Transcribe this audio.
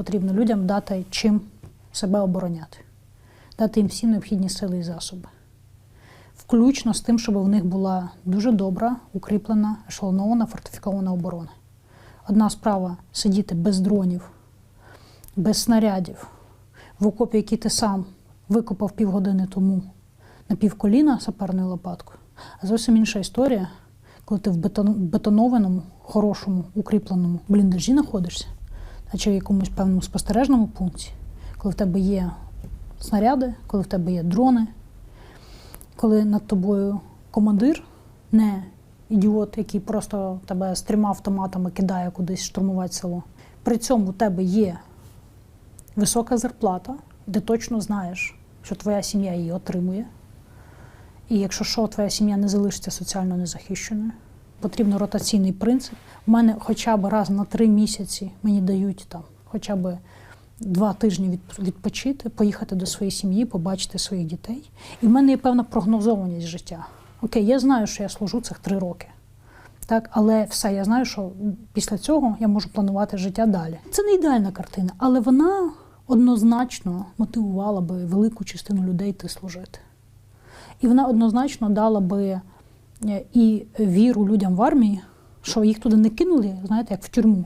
потрібно людям дати чим себе обороняти, дати їм всі необхідні сили і засоби. Включно з тим, щоб в них була дуже добра, укріплена, ешелонована, фортифікована оборона. Одна справа сидіти без дронів, без снарядів, в окопі, який ти сам викопав півгодини тому на півколіна саперною лопаткою. А зовсім інша історія, коли ти в бетон, бетонованому, хорошому, укріпленому бліндажі знаходишся, наче в якомусь певному спостережному пункті, коли в тебе є снаряди, коли в тебе є дрони, коли над тобою командир, не ідіот, який просто тебе з трьома автоматами кидає кудись штурмувати село. При цьому у тебе є висока зарплата, ти точно знаєш, що твоя сім'я її отримує. І якщо що, твоя сім'я не залишиться соціально незахищеною. Потрібен ротаційний принцип. У мене хоча б раз на три місяці мені дають там хоча б два тижні відпочити, поїхати до своєї сім'ї, побачити своїх дітей. І в мене є певна прогнозованість життя. Окей, я знаю, що я служу цих три роки. Так, але все, я знаю, що після цього я можу планувати життя далі. Це не ідеальна картина, але вона однозначно мотивувала би велику частину людей йти служити. І вона однозначно дала би і віру людям в армії, що їх туди не кинули, знаєте, як в тюрму.